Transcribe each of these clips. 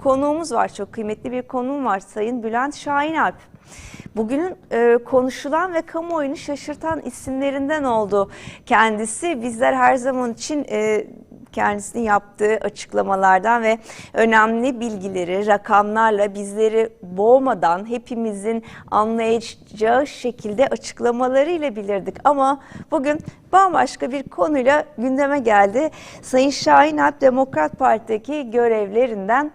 konuğumuz var. Çok kıymetli bir konuğum var Sayın Bülent Şahinalp. Bugünün e, konuşulan ve kamuoyunu şaşırtan isimlerinden oldu kendisi. Bizler her zaman için e, kendisinin yaptığı açıklamalardan ve önemli bilgileri rakamlarla bizleri boğmadan hepimizin anlayacağı şekilde açıklamalarıyla bilirdik. Ama bugün bambaşka bir konuyla gündeme geldi. Sayın Şahin Alp Demokrat Parti'deki görevlerinden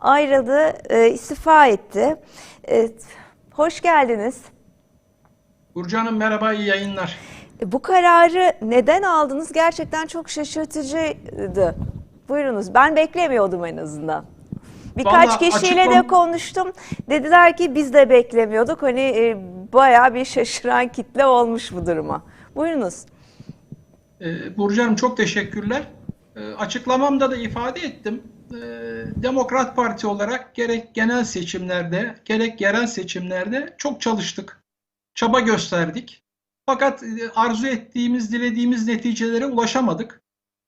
ayrıldı, e, istifa etti. E, hoş geldiniz. Burcu Hanım merhaba, iyi yayınlar. E, Bu kararı neden aldınız? Gerçekten çok şaşırtıcıydı. Buyurunuz. Ben beklemiyordum en azından. Birkaç Vallahi kişiyle de açıklam- konuştum. Dediler ki biz de beklemiyorduk. Hani e, bayağı bir şaşıran kitle olmuş bu duruma. Buyurunuz. Ee, Burcu Hanım çok teşekkürler. Ee, açıklamamda da ifade ettim. Ee, Demokrat Parti olarak gerek genel seçimlerde gerek yerel seçimlerde çok çalıştık. Çaba gösterdik. Fakat e, arzu ettiğimiz, dilediğimiz neticelere ulaşamadık.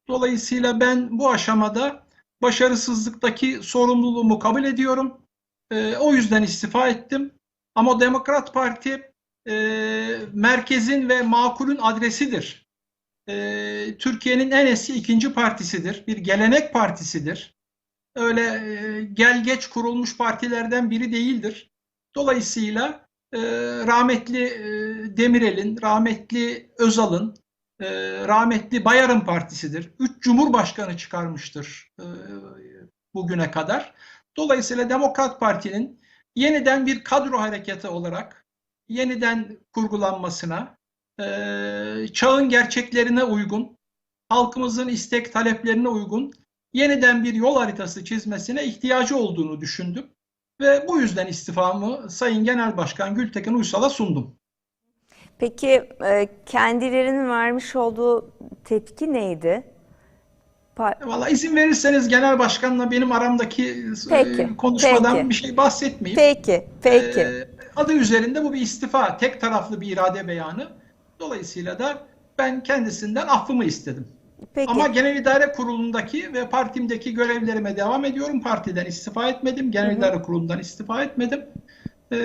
Dolayısıyla ben bu aşamada başarısızlıktaki sorumluluğumu kabul ediyorum. Ee, o yüzden istifa ettim. Ama Demokrat Parti e, merkezin ve makulün adresidir. E, Türkiye'nin en eski ikinci partisidir. Bir gelenek partisidir. Öyle e, gel geç kurulmuş partilerden biri değildir. Dolayısıyla e, rahmetli Demirel'in, rahmetli Özal'ın, e, rahmetli Bayar'ın partisidir. Üç cumhurbaşkanı çıkarmıştır e, bugüne kadar. Dolayısıyla Demokrat Parti'nin yeniden bir kadro hareketi olarak yeniden kurgulanmasına, e, çağın gerçeklerine uygun, halkımızın istek taleplerine uygun yeniden bir yol haritası çizmesine ihtiyacı olduğunu düşündüm. Ve bu yüzden istifamı Sayın Genel Başkan Gültekin Uysal'a sundum. Peki e, kendilerinin vermiş olduğu tepki neydi? Pa- Valla izin verirseniz Genel Başkan'la benim aramdaki e, Peki, konuşmadan peki. bir şey bahsetmeyeyim. Peki, peki. Ee, adı üzerinde bu bir istifa, tek taraflı bir irade beyanı. Dolayısıyla da ben kendisinden affımı istedim. Peki. Ama Genel İdare Kurulu'ndaki ve partimdeki görevlerime devam ediyorum. Partiden istifa etmedim. Genel İdare Kurulu'ndan istifa etmedim. Ee,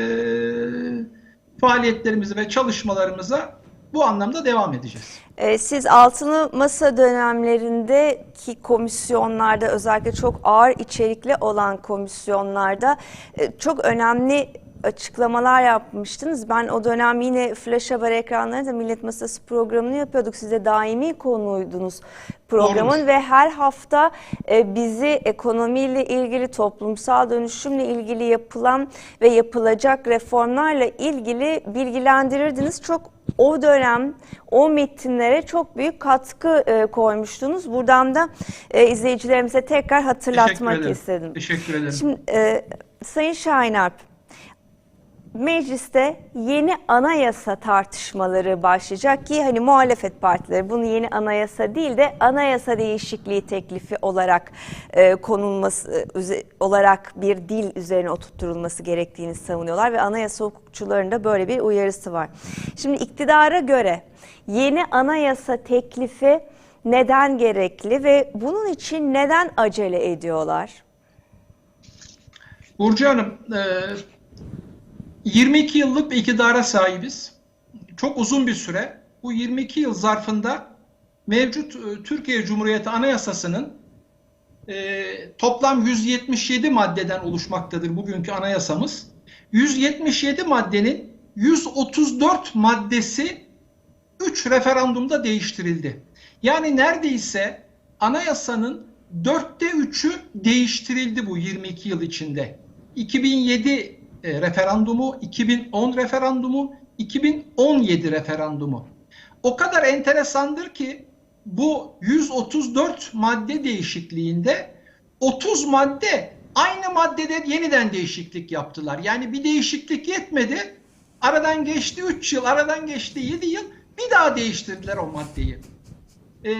faaliyetlerimizi ve çalışmalarımıza bu anlamda devam edeceğiz. Ee, Siz altılı masa dönemlerindeki komisyonlarda özellikle çok ağır içerikli olan komisyonlarda e, çok önemli açıklamalar yapmıştınız. Ben o dönem yine Flash Haber ekranlarında Millet Masası programını yapıyorduk. Siz de daimi konuydunuz programın Doğrudur. ve her hafta e, bizi ekonomiyle ilgili, toplumsal dönüşümle ilgili yapılan ve yapılacak reformlarla ilgili bilgilendirirdiniz. Çok o dönem o metinlere çok büyük katkı e, koymuştunuz. Buradan da e, izleyicilerimize tekrar hatırlatmak Teşekkür ederim. istedim. Teşekkür ederim. Şimdi e, Sayın Şahin Alp, mecliste yeni anayasa tartışmaları başlayacak ki hani muhalefet partileri bunu yeni anayasa değil de anayasa değişikliği teklifi olarak e, konulması e, olarak bir dil üzerine oturtulması gerektiğini savunuyorlar ve anayasa hukukçularının böyle bir uyarısı var. Şimdi iktidara göre yeni anayasa teklifi neden gerekli ve bunun için neden acele ediyorlar? Burcu Hanım, e, 22 yıllık bir iktidara sahibiz. Çok uzun bir süre. Bu 22 yıl zarfında mevcut e, Türkiye Cumhuriyeti Anayasası'nın e, toplam 177 maddeden oluşmaktadır bugünkü anayasamız. 177 maddenin 134 maddesi 3 referandumda değiştirildi. Yani neredeyse anayasanın dörtte üçü değiştirildi bu 22 yıl içinde. 2007 e, referandumu, 2010 referandumu, 2017 referandumu. O kadar enteresandır ki bu 134 madde değişikliğinde 30 madde aynı maddede yeniden değişiklik yaptılar. Yani bir değişiklik yetmedi. Aradan geçti 3 yıl, aradan geçti 7 yıl bir daha değiştirdiler o maddeyi. Ee,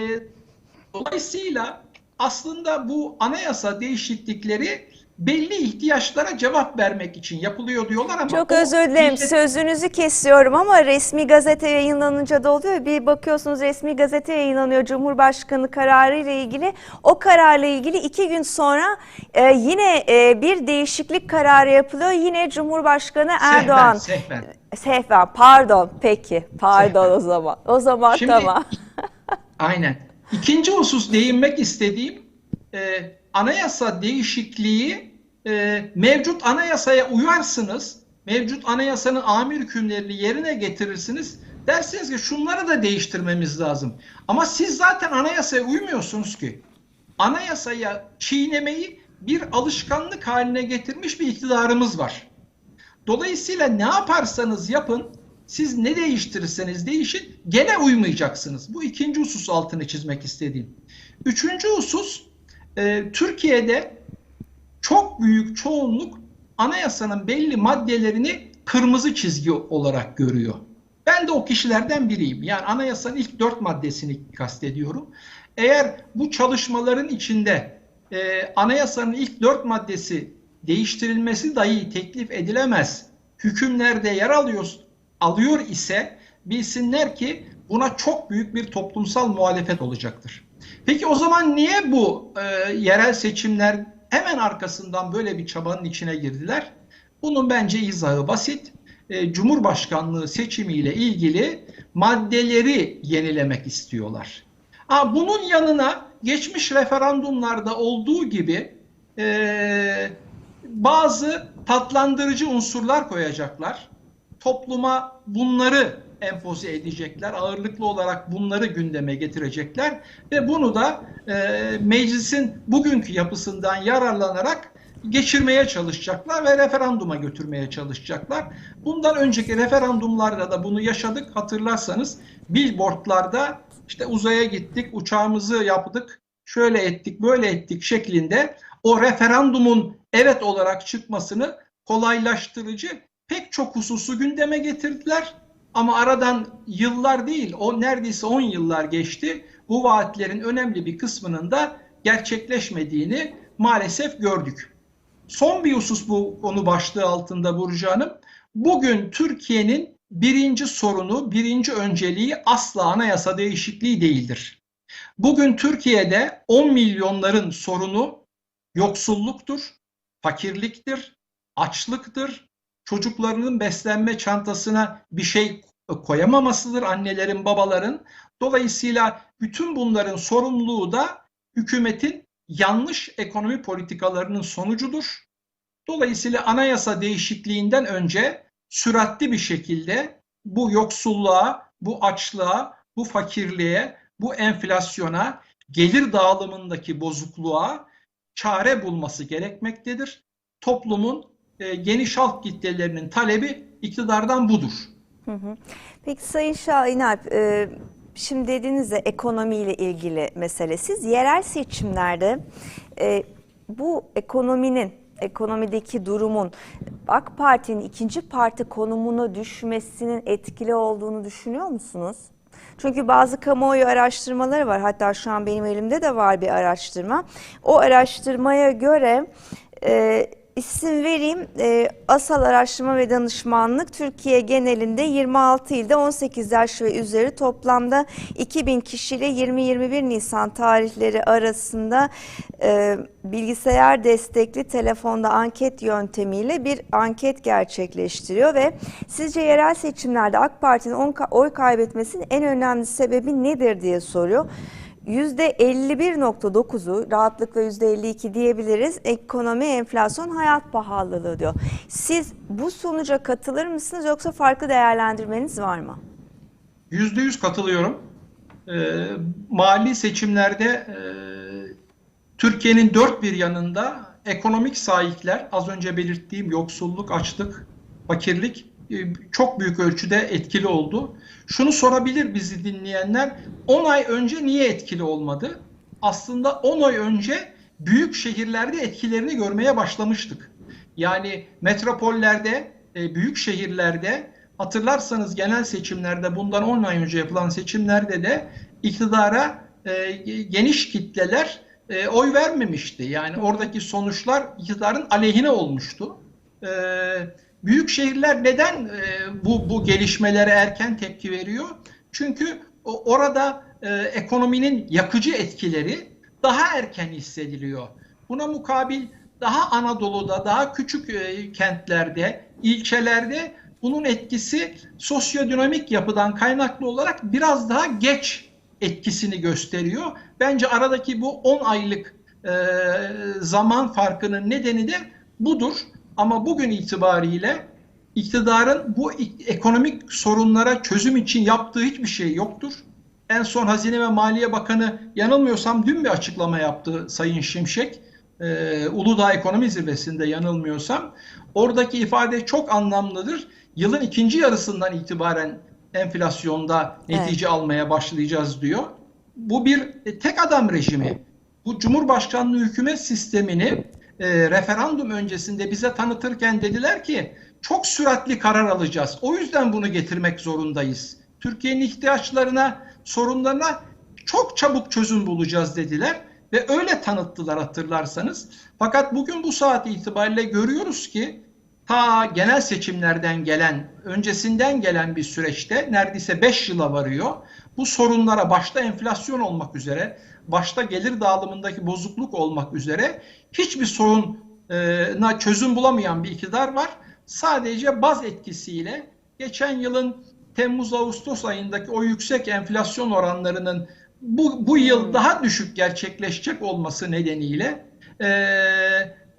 dolayısıyla aslında bu anayasa değişiklikleri belli ihtiyaçlara cevap vermek için yapılıyor diyorlar ama Çok özür dilerim millet- sözünüzü kesiyorum ama resmi gazete yayınlanınca da oluyor. Bir bakıyorsunuz resmi gazete yayınlanıyor Cumhurbaşkanı kararı ile ilgili. O kararla ilgili iki gün sonra e, yine e, bir değişiklik kararı yapılıyor. Yine Cumhurbaşkanı Erdoğan. Sehven, sehven. Sehven pardon peki pardon Sehven. o zaman. O zaman Şimdi- tamam. Aynen. İkinci husus değinmek istediğim e, anayasa değişikliği e, mevcut anayasaya uyarsınız. Mevcut anayasanın amir hükümlerini yerine getirirsiniz. Dersiniz ki şunları da değiştirmemiz lazım. Ama siz zaten anayasaya uymuyorsunuz ki. Anayasaya çiğnemeyi bir alışkanlık haline getirmiş bir iktidarımız var. Dolayısıyla ne yaparsanız yapın, siz ne değiştirirseniz değişin, gene uymayacaksınız. Bu ikinci husus altını çizmek istediğim. Üçüncü husus, e, Türkiye'de çok büyük çoğunluk anayasanın belli maddelerini kırmızı çizgi olarak görüyor. Ben de o kişilerden biriyim. Yani anayasanın ilk dört maddesini kastediyorum. Eğer bu çalışmaların içinde e, anayasanın ilk dört maddesi değiştirilmesi dahi teklif edilemez hükümlerde yer alıyor, alıyor ise bilsinler ki buna çok büyük bir toplumsal muhalefet olacaktır. Peki o zaman niye bu e, yerel seçimler hemen arkasından böyle bir çabanın içine girdiler? Bunun bence izahı basit. E, Cumhurbaşkanlığı seçimiyle ilgili maddeleri yenilemek istiyorlar. Ha, bunun yanına geçmiş referandumlarda olduğu gibi e, bazı tatlandırıcı unsurlar koyacaklar. Topluma bunları empoze edecekler. Ağırlıklı olarak bunları gündeme getirecekler ve bunu da e, meclisin bugünkü yapısından yararlanarak geçirmeye çalışacaklar ve referanduma götürmeye çalışacaklar. Bundan önceki referandumlarda da bunu yaşadık. Hatırlarsanız billboardlarda işte uzaya gittik, uçağımızı yaptık, şöyle ettik, böyle ettik şeklinde o referandumun evet olarak çıkmasını kolaylaştırıcı pek çok hususu gündeme getirdiler. Ama aradan yıllar değil, o neredeyse 10 yıllar geçti. Bu vaatlerin önemli bir kısmının da gerçekleşmediğini maalesef gördük. Son bir husus bu konu başlığı altında Burcu Hanım. Bugün Türkiye'nin birinci sorunu, birinci önceliği asla anayasa değişikliği değildir. Bugün Türkiye'de 10 milyonların sorunu yoksulluktur, fakirliktir, açlıktır, çocuklarının beslenme çantasına bir şey koyamamasıdır annelerin, babaların. Dolayısıyla bütün bunların sorumluluğu da hükümetin yanlış ekonomi politikalarının sonucudur. Dolayısıyla anayasa değişikliğinden önce süratli bir şekilde bu yoksulluğa, bu açlığa, bu fakirliğe, bu enflasyona, gelir dağılımındaki bozukluğa çare bulması gerekmektedir. Toplumun e, geniş halk kitlelerinin talebi iktidardan budur. Hı hı. Peki Sayın Şahin Alp, e, şimdi dediğiniz de ekonomiyle ilgili mesele. Siz yerel seçimlerde e, bu ekonominin, ekonomideki durumun AK Parti'nin ikinci parti konumuna düşmesinin etkili olduğunu düşünüyor musunuz? Çünkü bazı kamuoyu araştırmaları var. Hatta şu an benim elimde de var bir araştırma. O araştırmaya göre e, isim vereyim. E, Asal Araştırma ve Danışmanlık Türkiye genelinde 26 ilde 18 yaş ve üzeri toplamda 2000 kişiyle 20-21 Nisan tarihleri arasında e, bilgisayar destekli telefonda anket yöntemiyle bir anket gerçekleştiriyor ve sizce yerel seçimlerde AK Parti'nin oy kaybetmesinin en önemli sebebi nedir diye soruyor. %51.9'u rahatlıkla %52 diyebiliriz. Ekonomi, enflasyon, hayat pahalılığı diyor. Siz bu sonuca katılır mısınız yoksa farklı değerlendirmeniz var mı? Yüzde yüz katılıyorum. E, mali seçimlerde e, Türkiye'nin dört bir yanında ekonomik sahipler, az önce belirttiğim yoksulluk, açlık, fakirlik çok büyük ölçüde etkili oldu. Şunu sorabilir bizi dinleyenler, 10 ay önce niye etkili olmadı? Aslında 10 ay önce büyük şehirlerde etkilerini görmeye başlamıştık. Yani metropollerde, e, büyük şehirlerde hatırlarsanız genel seçimlerde bundan 10 ay önce yapılan seçimlerde de iktidara e, geniş kitleler e, oy vermemişti. Yani oradaki sonuçlar iktidarın aleyhine olmuştu. E, büyük şehirler neden e, bu bu gelişmelere erken tepki veriyor? Çünkü orada e, ekonominin yakıcı etkileri daha erken hissediliyor. Buna mukabil daha Anadolu'da, daha küçük e, kentlerde, ilçelerde bunun etkisi sosyodinamik yapıdan kaynaklı olarak biraz daha geç etkisini gösteriyor. Bence aradaki bu 10 aylık e, zaman farkının nedeni de budur. Ama bugün itibariyle iktidarın bu ekonomik sorunlara çözüm için yaptığı hiçbir şey yoktur. En son Hazine ve Maliye Bakanı yanılmıyorsam dün bir açıklama yaptı Sayın Şimşek. Ee, Uludağ Ekonomi Zirvesi'nde yanılmıyorsam. Oradaki ifade çok anlamlıdır. Yılın ikinci yarısından itibaren enflasyonda netice evet. almaya başlayacağız diyor. Bu bir e, tek adam rejimi. Bu Cumhurbaşkanlığı hükümet sistemini e, referandum öncesinde bize tanıtırken dediler ki çok süratli karar alacağız. O yüzden bunu getirmek zorundayız. Türkiye'nin ihtiyaçlarına, sorunlarına çok çabuk çözüm bulacağız dediler ve öyle tanıttılar hatırlarsanız. Fakat bugün bu saat itibariyle görüyoruz ki ta genel seçimlerden gelen, öncesinden gelen bir süreçte neredeyse 5 yıla varıyor. Bu sorunlara başta enflasyon olmak üzere, başta gelir dağılımındaki bozukluk olmak üzere hiçbir soruna çözüm bulamayan bir iktidar var. Sadece baz etkisiyle geçen yılın Temmuz-Ağustos ayındaki o yüksek enflasyon oranlarının bu, bu yıl daha düşük gerçekleşecek olması nedeniyle e,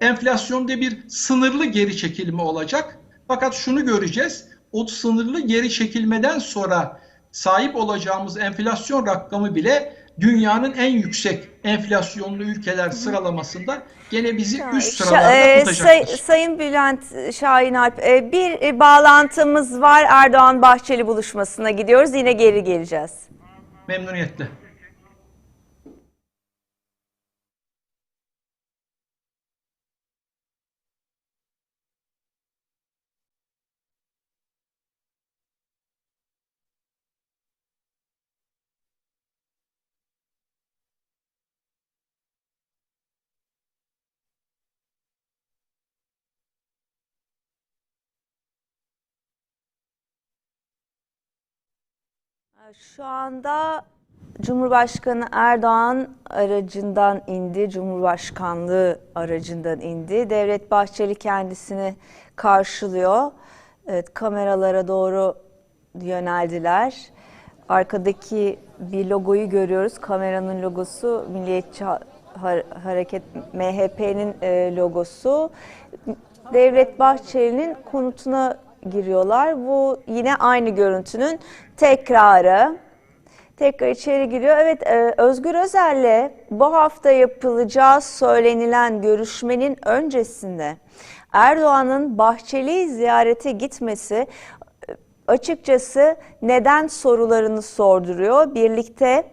enflasyonda bir sınırlı geri çekilme olacak. Fakat şunu göreceğiz. O sınırlı geri çekilmeden sonra sahip olacağımız enflasyon rakamı bile dünyanın en yüksek enflasyonlu ülkeler sıralamasında gene bizi üst sıralarda e, tutacaktır. Say, Sayın Bülent Şahin Alp, e, bir e, bağlantımız var. Erdoğan Bahçeli buluşmasına gidiyoruz. Yine geri geleceğiz. Memnuniyetle. Şu anda Cumhurbaşkanı Erdoğan aracından indi, Cumhurbaşkanlığı aracından indi. Devlet Bahçeli kendisini karşılıyor. Evet, kameralara doğru yöneldiler. Arkadaki bir logoyu görüyoruz. Kameranın logosu Milliyetçi Hareket MHP'nin e, logosu. Devlet Bahçeli'nin konutuna giriyorlar. Bu yine aynı görüntünün tekrarı. Tekrar içeri giriyor. Evet e, Özgür Özel'le bu hafta yapılacağı söylenilen görüşmenin öncesinde Erdoğan'ın Bahçeli'yi ziyarete gitmesi e, açıkçası neden sorularını sorduruyor. Birlikte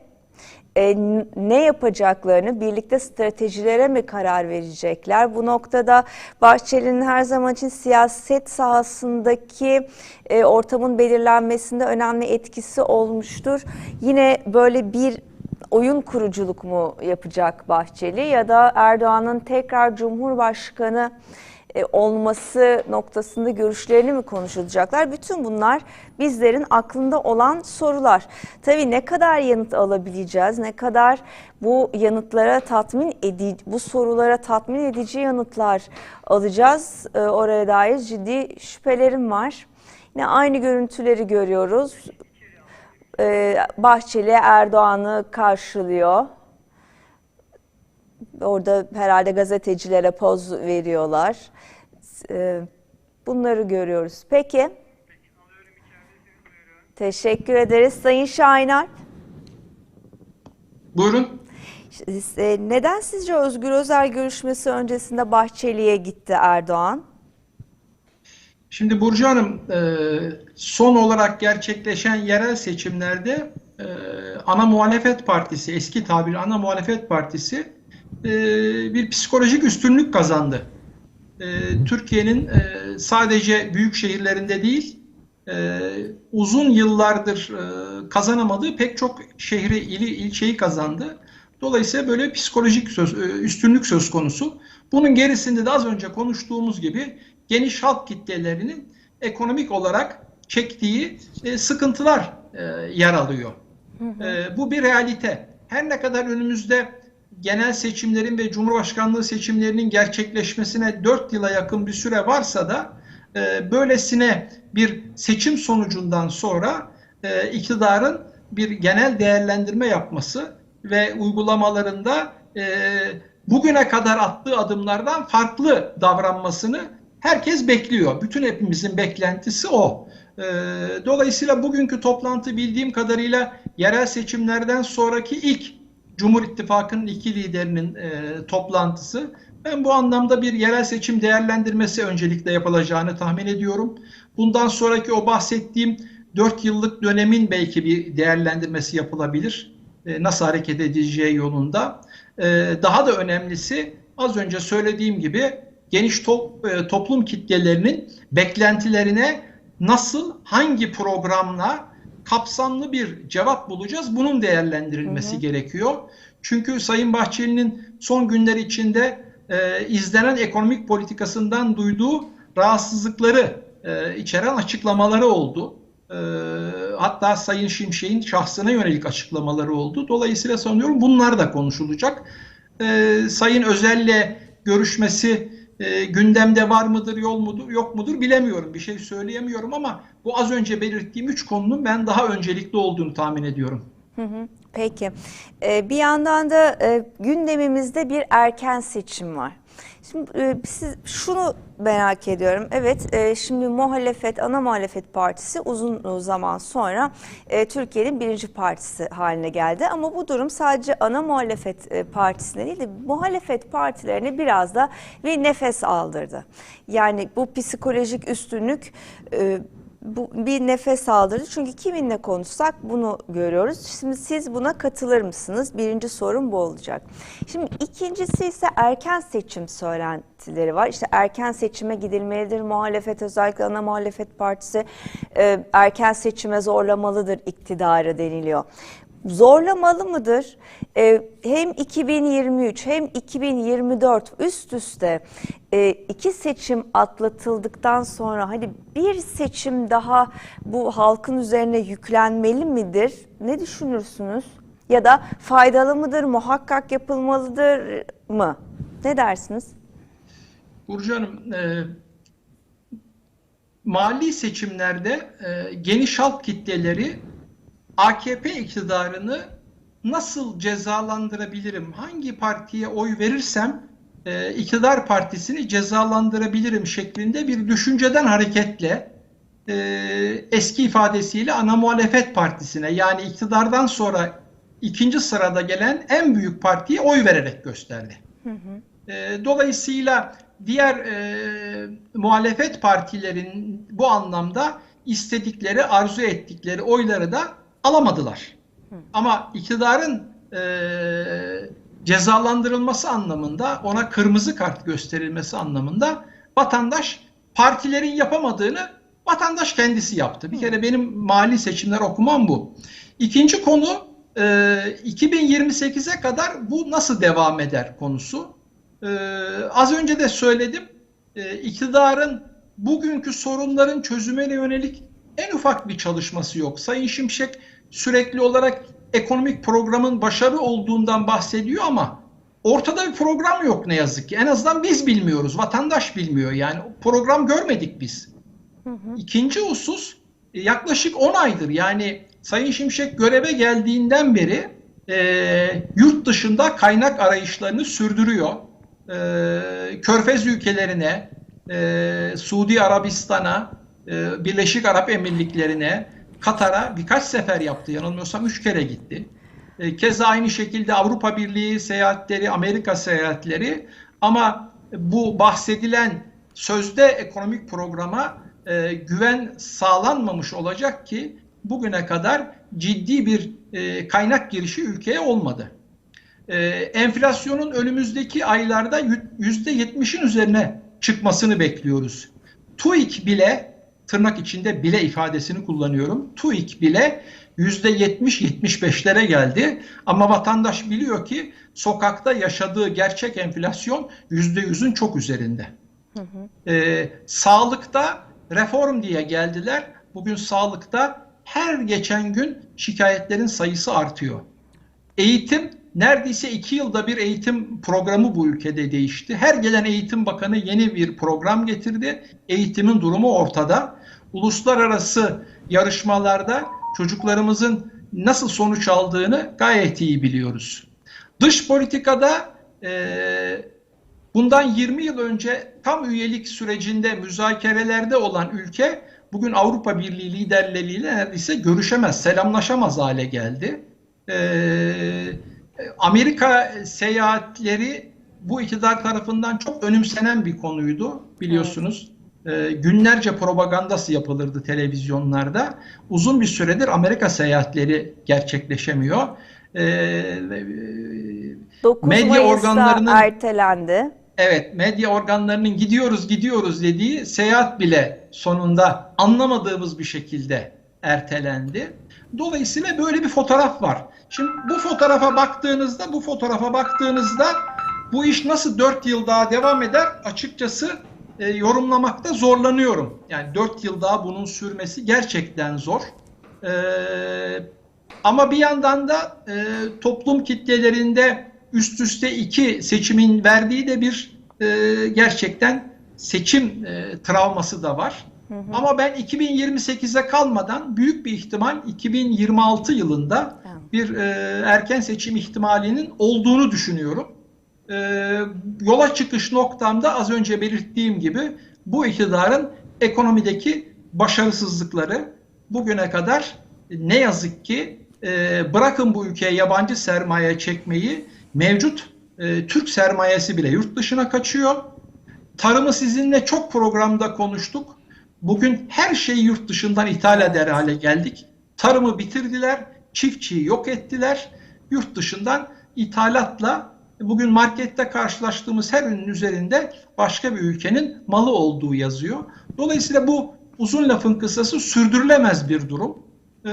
e, ne yapacaklarını birlikte stratejilere mi karar verecekler? Bu noktada Bahçeli'nin her zaman için siyaset sahasındaki e, ortamın belirlenmesinde önemli etkisi olmuştur. Yine böyle bir oyun kuruculuk mu yapacak Bahçeli ya da Erdoğan'ın tekrar Cumhurbaşkanı olması noktasında görüşlerini mi konuşulacaklar? Bütün bunlar bizlerin aklında olan sorular. Tabii ne kadar yanıt alabileceğiz, ne kadar bu yanıtlara tatmin edici, bu sorulara tatmin edici yanıtlar alacağız. E, oraya dair ciddi şüphelerim var. Yine aynı görüntüleri görüyoruz. E, Bahçeli Erdoğan'ı karşılıyor. Orada herhalde gazetecilere poz veriyorlar. Ee, bunları görüyoruz. Peki. Teşekkür ederiz Sayın Şahinar. Buyurun. E, neden sizce Özgür Özel görüşmesi öncesinde Bahçeli'ye gitti Erdoğan? Şimdi Burcu Hanım e, son olarak gerçekleşen yerel seçimlerde e, ana muhalefet partisi, eski tabiri ana muhalefet partisi bir psikolojik üstünlük kazandı e, Türkiye'nin e, sadece büyük şehirlerinde değil, e, uzun yıllardır e, kazanamadığı pek çok şehri, ili, ilçeyi kazandı. Dolayısıyla böyle psikolojik söz, e, üstünlük söz konusu. Bunun gerisinde de az önce konuştuğumuz gibi geniş halk kitlelerinin ekonomik olarak çektiği e, sıkıntılar e, yer alıyor. E, bu bir realite. Her ne kadar önümüzde genel seçimlerin ve Cumhurbaşkanlığı seçimlerinin gerçekleşmesine 4 yıla yakın bir süre varsa da e, böylesine bir seçim sonucundan sonra e, iktidarın bir genel değerlendirme yapması ve uygulamalarında e, bugüne kadar attığı adımlardan farklı davranmasını herkes bekliyor. Bütün hepimizin beklentisi o. E, dolayısıyla bugünkü toplantı bildiğim kadarıyla yerel seçimlerden sonraki ilk Cumhur İttifakı'nın iki liderinin e, toplantısı. Ben bu anlamda bir yerel seçim değerlendirmesi öncelikle yapılacağını tahmin ediyorum. Bundan sonraki o bahsettiğim 4 yıllık dönemin belki bir değerlendirmesi yapılabilir. E, nasıl hareket edileceği yolunda. E, daha da önemlisi az önce söylediğim gibi geniş top, e, toplum kitlelerinin beklentilerine nasıl, hangi programla kapsamlı bir cevap bulacağız. Bunun değerlendirilmesi hı hı. gerekiyor. Çünkü Sayın Bahçeli'nin son günler içinde e, izlenen ekonomik politikasından duyduğu rahatsızlıkları e, içeren açıklamaları oldu. E, hatta Sayın Şimşek'in şahsına yönelik açıklamaları oldu. Dolayısıyla sanıyorum bunlar da konuşulacak. E, Sayın Özel'le görüşmesi e, gündemde var mıdır, yol mudur, yok mudur bilemiyorum. Bir şey söyleyemiyorum ama bu az önce belirttiğim üç konunun ben daha öncelikli olduğunu tahmin ediyorum. Hı hı, peki. Ee, bir yandan da e, gündemimizde bir erken seçim var. Şimdi e, siz şunu merak ediyorum. Evet e, şimdi muhalefet, ana muhalefet partisi uzun zaman sonra e, Türkiye'nin birinci partisi haline geldi. Ama bu durum sadece ana muhalefet partisine değil de muhalefet partilerine biraz da bir nefes aldırdı. Yani bu psikolojik üstünlük... bu bir nefes aldırdı. Çünkü kiminle konuşsak bunu görüyoruz. Şimdi siz buna katılır mısınız? Birinci sorum bu olacak. Şimdi ikincisi ise erken seçim söylentileri var. İşte erken seçime gidilmelidir. Muhalefet özellikle ana muhalefet partisi e, erken seçime zorlamalıdır iktidarı deniliyor zorlamalı mıdır? Ee, hem 2023 hem 2024 üst üste e, iki seçim atlatıldıktan sonra hani bir seçim daha bu halkın üzerine yüklenmeli midir? Ne düşünürsünüz? Ya da faydalı mıdır, muhakkak yapılmalıdır mı? Ne dersiniz? Burcu Hanım, e, mali seçimlerde e, geniş halk kitleleri AKP iktidarını nasıl cezalandırabilirim? Hangi partiye oy verirsem e, iktidar partisini cezalandırabilirim şeklinde bir düşünceden hareketle e, eski ifadesiyle ana muhalefet partisine yani iktidardan sonra ikinci sırada gelen en büyük partiye oy vererek gösterdi. Hı hı. E, dolayısıyla diğer e, muhalefet partilerin bu anlamda istedikleri, arzu ettikleri oyları da alamadılar. Hı. Ama iktidarın e, cezalandırılması anlamında, ona kırmızı kart gösterilmesi anlamında vatandaş partilerin yapamadığını vatandaş kendisi yaptı. Bir kere benim mali seçimler okumam bu. İkinci konu e, 2028'e kadar bu nasıl devam eder konusu. E, az önce de söyledim. E, iktidarın bugünkü sorunların çözümüne yönelik en ufak bir çalışması yok. Sayın Şimşek sürekli olarak ekonomik programın başarı olduğundan bahsediyor ama ortada bir program yok ne yazık ki. En azından biz bilmiyoruz, vatandaş bilmiyor. Yani program görmedik biz. Hı hı. İkinci husus e, yaklaşık 10 aydır yani Sayın Şimşek göreve geldiğinden beri e, yurt dışında kaynak arayışlarını sürdürüyor. E, Körfez ülkelerine, e, Suudi Arabistan'a, e, Birleşik Arap Emirlikleri'ne, Katar'a birkaç sefer yaptı. Yanılmıyorsam üç kere gitti. E, keza aynı şekilde Avrupa Birliği seyahatleri, Amerika seyahatleri ama bu bahsedilen sözde ekonomik programa e, güven sağlanmamış olacak ki bugüne kadar ciddi bir e, kaynak girişi ülkeye olmadı. E, enflasyonun önümüzdeki aylarda %70'in üzerine çıkmasını bekliyoruz. TÜİK bile tırnak içinde bile ifadesini kullanıyorum. TÜİK bile %70-75'lere geldi. Ama vatandaş biliyor ki sokakta yaşadığı gerçek enflasyon %100'ün çok üzerinde. Ee, sağlıkta reform diye geldiler. Bugün sağlıkta her geçen gün şikayetlerin sayısı artıyor. Eğitim neredeyse iki yılda bir eğitim programı bu ülkede değişti. Her gelen eğitim bakanı yeni bir program getirdi. Eğitimin durumu ortada. Uluslararası yarışmalarda çocuklarımızın nasıl sonuç aldığını gayet iyi biliyoruz. Dış politikada eee Bundan 20 yıl önce tam üyelik sürecinde müzakerelerde olan ülke bugün Avrupa Birliği liderleriyle neredeyse görüşemez, selamlaşamaz hale geldi. Ee, Amerika seyahatleri bu iktidar tarafından çok önümsenen bir konuydu biliyorsunuz. Ee, günlerce propagandası yapılırdı televizyonlarda. Uzun bir süredir Amerika seyahatleri gerçekleşemiyor. Ee, 9 Medya Mayıs'ta organlarının- ertelendi. Evet, medya organlarının gidiyoruz gidiyoruz dediği seyahat bile sonunda anlamadığımız bir şekilde ertelendi. Dolayısıyla böyle bir fotoğraf var. Şimdi bu fotoğrafa baktığınızda, bu fotoğrafa baktığınızda bu iş nasıl 4 yıl daha devam eder açıkçası e, yorumlamakta zorlanıyorum. Yani 4 yıl daha bunun sürmesi gerçekten zor. Ee, ama bir yandan da e, toplum kitlelerinde üst üste iki seçimin verdiği de bir e, gerçekten seçim e, travması da var. Ama ben 2028'e kalmadan büyük bir ihtimal 2026 yılında Evet. bir e, erken seçim ihtimalinin olduğunu düşünüyorum. E, yola çıkış noktamda az önce belirttiğim gibi bu iktidarın ekonomideki başarısızlıkları bugüne kadar ne yazık ki e, bırakın bu ülkeye yabancı sermaye çekmeyi mevcut e, Türk sermayesi bile yurt dışına kaçıyor. Tarımı sizinle çok programda konuştuk. Bugün her şeyi yurt dışından ithal eder hale geldik. Tarımı bitirdiler, çiftçiyi yok ettiler. Yurt dışından ithalatla bugün markette karşılaştığımız her ürünün üzerinde başka bir ülkenin malı olduğu yazıyor. Dolayısıyla bu uzun lafın kısası sürdürülemez bir durum. Ee,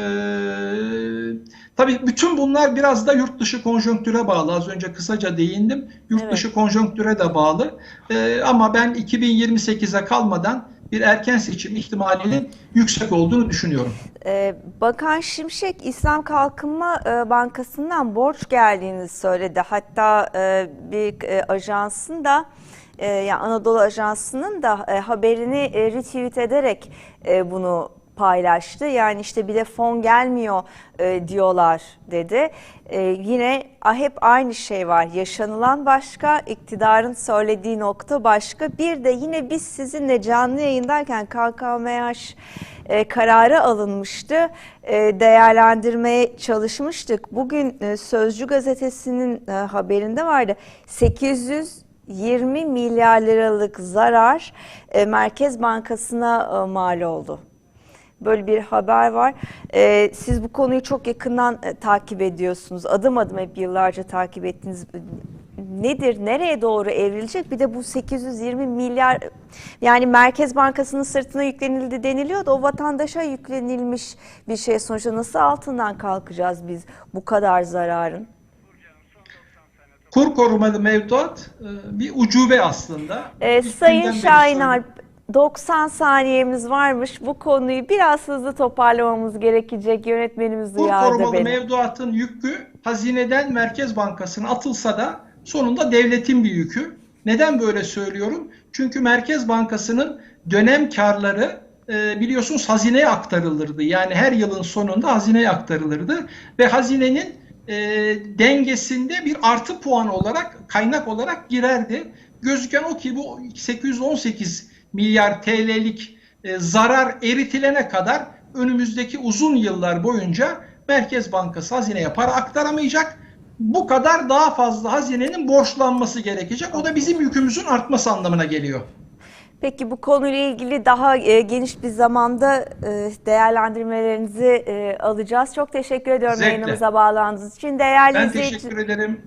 tabii bütün bunlar biraz da yurt dışı konjonktüre bağlı. Az önce kısaca değindim. Yurt Evet. dışı konjonktüre de bağlı. Ee, ama ben 2028'e kalmadan bir erken seçim ihtimalinin yüksek olduğunu düşünüyorum. Ee, Bakan Şimşek İslam Kalkınma e, Bankası'ndan borç geldiğini söyledi. Hatta e, bir e, ajansın da e, yani Anadolu Ajansı'nın da e, haberini retweet ederek bunu paylaştı. Yani işte bir de fon gelmiyor e, diyorlar dedi. E, yine hep aynı şey var. Yaşanılan başka, iktidarın söylediği nokta başka. Bir de yine biz sizinle canlı yayındayken KKMH e, kararı alınmıştı. E, değerlendirmeye çalışmıştık. Bugün e, Sözcü gazetesinin e, haberinde vardı. 820 milyar liralık zarar e, Merkez Bankası'na e, mal oldu. Böyle bir haber var. E, siz bu konuyu çok yakından e, takip ediyorsunuz. Adım adım hep yıllarca takip ettiniz. Nedir, nereye doğru evrilecek? Bir de bu 820 milyar yani Merkez Bankası'nın sırtına yüklenildi deniliyor da o vatandaşa yüklenilmiş bir şey sonuçta nasıl altından kalkacağız biz bu kadar zararın? Kur korumalı mevduat e, bir ucube aslında. Ee, Sayın Şahin. Alp 90 saniyemiz varmış. Bu konuyu biraz hızlı toparlamamız gerekecek. Yönetmenimiz uyardı korumalı beni. mevduatın yükü hazineden Merkez Bankası'na atılsa da sonunda devletin bir yükü. Neden böyle söylüyorum? Çünkü Merkez Bankası'nın dönem karları e, biliyorsunuz hazineye aktarılırdı. Yani her yılın sonunda hazineye aktarılırdı ve hazinenin e, dengesinde bir artı puan olarak kaynak olarak girerdi. Gözüken o ki bu 818 milyar TL'lik e, zarar eritilene kadar önümüzdeki uzun yıllar boyunca Merkez Bankası hazineye para aktaramayacak. Bu kadar daha fazla hazinenin borçlanması gerekecek. O da bizim yükümüzün artması anlamına geliyor. Peki bu konuyla ilgili daha e, geniş bir zamanda e, değerlendirmelerinizi e, alacağız. Çok teşekkür ediyorum Zevkle. yayınımıza bağlandığınız için. Değerli Ben izleyici- teşekkür ederim.